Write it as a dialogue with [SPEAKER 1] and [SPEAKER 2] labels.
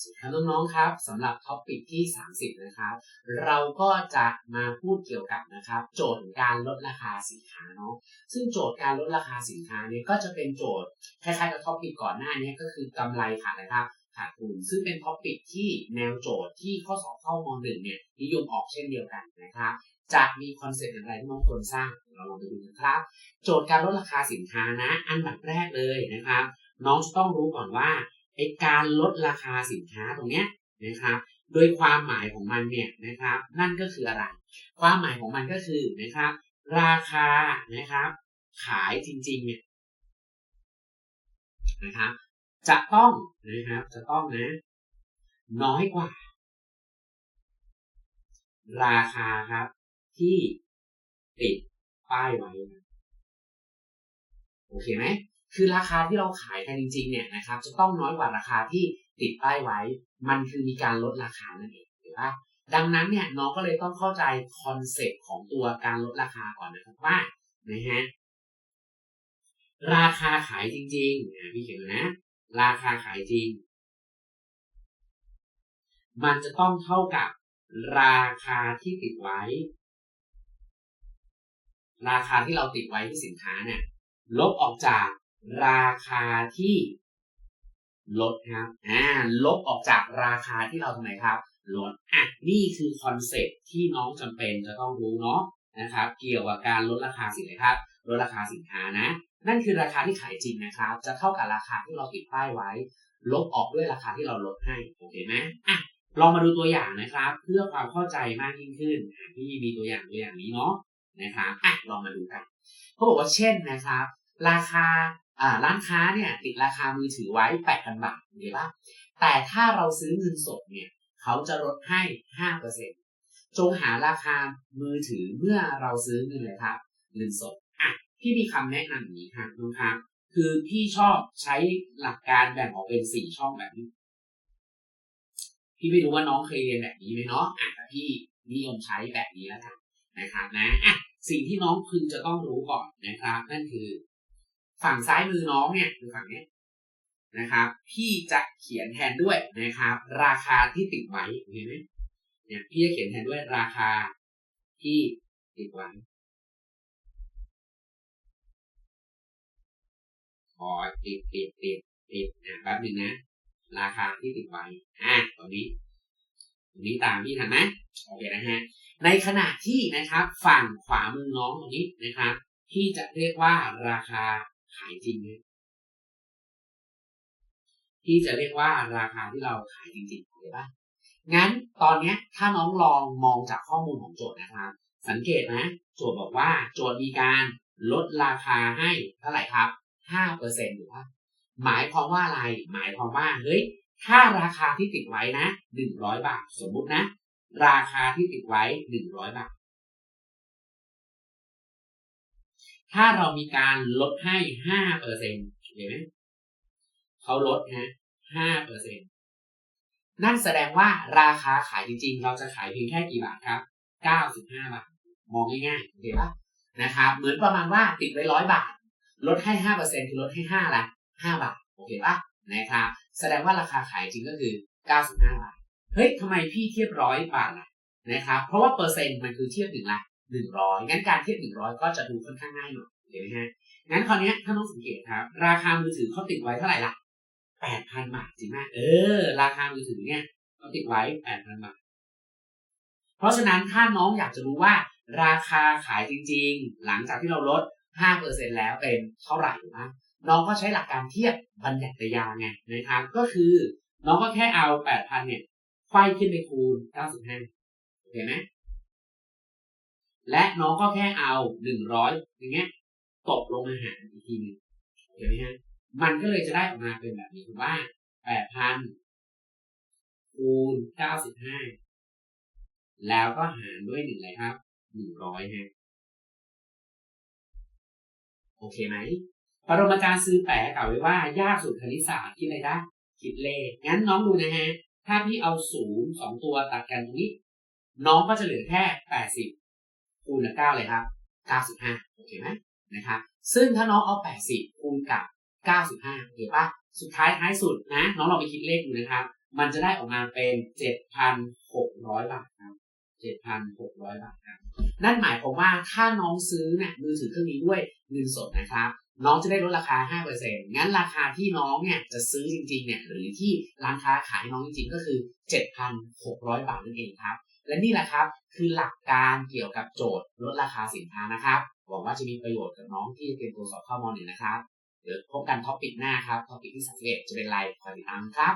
[SPEAKER 1] สวัสดีครับน้องๆครับสำหรับท็อปิกที่ 30 นะครับ เราก็จะมาพูดเกี่ยวกับนะครับ โจทย์การลดราคาสินค้าเนาะซึ่งโจทย์การลดราคาสินค้าเนี่ยก็จะเป็นโจทย์คล้ายๆกับท็อปิกก่อนหน้านี้ก็คือกำไรขาดนะครับขาดทุนซึ่งเป็นท็อปิกที่แนวโจทย์ที่ข้อสอบเข้ามหนึ่งเนี่ยนิยมออกเช่นเดียวกันนะครับจะมีคอนเซ็ปต์อย่างไรที่น้องควรสร้างเราลองไปดูกันครับ โจทย์การลดราคาสินค้านะ อันดับแรกเลยนะครับ น้องจะต้องรู้ก่อนว่า ไอการลดราคาสินค้าตรงเนี้ยนะครับโดยความหมายของมันเนี่ยนะครับ นั่นก็คืออะไร ความหมายของมันก็คือนะครับ ราคานะครับ ขายจริงๆเนี่ยนะครับ จะต้องนะครับ จะต้องนะ น้อยกว่า ราคาครับ ที่ติดป้ายไว้นะโอเคไหม คือราคาที่เราขายกันจริงๆเนี่ยนะครับจะต้องน้อยกว่าราคาที่ติดป้ายไว้ มันคือมีการลดราคานั่นเองถูกปะดังนั้นเนี่ยน้องก็เลยต้องเข้าใจคอนเซ็ปต์ของตัวการลดราคาก่อนนะครับว่านะฮะราคาขายจริงๆนะพี่เขียนนะ ราคาขายจริง มันจะต้องเท่ากับราคาที่ติดไว้ ราคาที่เราติดไว้ที่สินค้าเนี่ยลบออกจาก ราคาที่ลดครับ อ่า ลบออกจากราคาที่เราทำไมครับ ลด อะ นี่คือคอนเซ็ปที่น้องจำเป็นจะต้องรู้เนาะนะครับ เกี่ยวกับการลดราคาสินค้าลดราคาสินค้านะ นั่นคือราคาที่ขายจริงนะครับ จะเท่ากับราคาที่เราติดป้ายไว้ ลบออกด้วยราคาที่เราลดให้ โอเคไหมอะ ลองมาดูตัวอย่างนะครับ เพื่อความเข้าใจมากยิ่งขึ้นพี่มีตัวอย่างตัวอย่างนี้เนาะ นะครับ อะ ลองมาดูกัน เขาบอกว่าเช่นนะครับ ราคา อ่าร้านค้าเนี่ยติดราคามือถือไว้8,000บาทเห็นปะแต่ถ้าเราซื้อเงินสดเนี่ยเขาจะลดให้5%จงหาราคามือถือเมื่อเราซื้อเงินเลยครับเงินสดอะพี่มีคำแนะนำอย่านี้ครับน้องครับคือพี่ชอบใช้หลักการแบ่งออกเป็นสี่ช่องแบบนี้ พี่ไม่รู้ว่าน้องเคยเรียนแบบนี้ไหมเนาะอะแต่พี่นิยมใช้แบบนี้แล้วกันนะครับนะอะสิ่งที่น้องพึงจะต้องรู้ก่อนนะครับ นั่นคือ ฝั่งซ้ายมือน้องเนี่ยคือฝั่งนี้นะครับพี่จะเขียนแทนด้วยนะครับ ราคาที่ติดไว้เห็นไหมเนี่ยพี่จะเขียนแทนด้วยราคาที่ติดไว้ขอติดติดติดติดนะแป๊บหนึ่งนะ ราคาที่ติดไว้อะตรงนี้ตรงนี้ตามพี่ทันไหมโอเคนะฮะในขณะที่นะครับ ฝั่งขวามือน้องตรงนี้นะครับ ที่จะเรียกว่าราคา ขายจริงนะที่จะเรียกว่าราคาที่เราขายจริงๆเข้าใจปะงั้นตอนนี้ถ้าน้องลองมองจากข้อมูลของโจทย์นะครับ สังเกตนะโจทย์บอกว่าโจทย์มีการลดราคาให้เท่าไหร่ครับห้าเปอร์เซ็นต์หรือว่าหมายความว่าอะไร หมายความว่าเฮ้ยถ้าราคาที่ติดไว้นะหนึ่งร้อยบาท สมมุตินะ ราคาที่ติดไว้หนึ่งร้อยบาท ถ้าเรามีการลดให้ห้าเปอร์เซ็นเห็นไหมเขาลดนะห้าเปอร์เซ็นนั่นแสดงว่าราคาขายจริงๆ เราจะขายเพียงแค่กี่บาทครับเก้าสิบห้าบาท มองง่ายๆโอเคปะนะครับ เหมือนประมาณว่าติดไว้ร้อยบาท ลดให้ห้าเปอร์เซ็นคือลดให้ห้าละห้าบาท โอเคปะนะครับ แสดงว่าราคาขายจริงก็คือเก้าสิบห้าบาท เฮ้ยทำไมพี่เทียบร้อยบาทล่ะนะครับ เพราะว่าเปอร์เซ็นต์มันคือเทียบหนึ่งละ หนึ่งร้อยงั้นการเทียบหนึ่งร้อยก็จะดูค่อนข้างง่ายหน่อยเห็นไหมฮะงั้นคราวนี้ถ้าน้องสังเกตครับ ราคามือถือเขาติดไว้เท่าไหร่ล่ะแปดพันบาทจริงไหมเออ ราคามือถือเนี่ยเขาติดไว้แปดพันบาทเพราะฉะนั้นถ้าน้องอยากจะรู้ว่า ราคาขายจริง ๆ หลังจากที่เราลดห้าเปอร์เซ็นแล้วเป็นเท่าไหร่นะน้องก็ใช้หลักการเทียบบัญญัติยาไงนะครับก็คือ น้องก็แค่เอาแปดพันเนี่ยไขว้ขึ้นไปคูณเก้าสิบห้าโอเคไหม และน้องก็แค่เอาหนึ่งร้อยอย่างเงี้ยตกลงมาหารอีกทีหนึงเห็นไหมฮะมันก็เลยจะได้ออกมาเป็นแบบนี้ว่าแปดพันคูณเก้าสิบห้าแล้วก็หารด้วยหนึ่งเลยครับหนึ่งร้อยฮะโอเคไหมปรมาจารย์ซื้อแปะกล่าวไว้ว่ายากสุดคณิตศาสตร์คิดอะไรได้คิดเลขงั้นน้องดูนะฮะ ถ้าพี่เอาศูนย์สองตัวตัดกันตรงนี้ น้องก็จะเหลือแค่แปดสิบ คูณกับเก้าเลยครับเก้าสิบห้าโอเคไหมนะครับซึ่งถ้าน้องเอาแปดสิบคูณกับเก้าสิบห้าโอเคปะสุดท้ายท้ายสุดนะ น้องลองไปคิดเลขดูนะครับ มันจะได้ออกมาเป็น7,600บาทครับ7,600บาทครับนั่นหมายความว่าถ้าน้องซื้อเนี่ยมือถือเครื่องนี้ด้วยเงินสดนะครับน้องจะได้ลดราคา 5%งั้นราคาที่น้องเนี่ยจะซื้อจริงๆ เนี่ย หรือที่ร้านค้าขายน้องจริงๆ ก็คือ 7,600 บาทนั่นเองครับ และนี่แหละครับ คือหลักการเกี่ยวกับโจทย์ลดราคาสินค้านะครับ หวังว่าจะมีประโยชน์กับน้องที่จะเตรียมตัวสอบเข้ามหนึ่งนะครับ เดี๋ยวพบกันท็อปิกหน้าครับ ท็อปิกที่31จะเป็นอะไรคอยติดตามครับ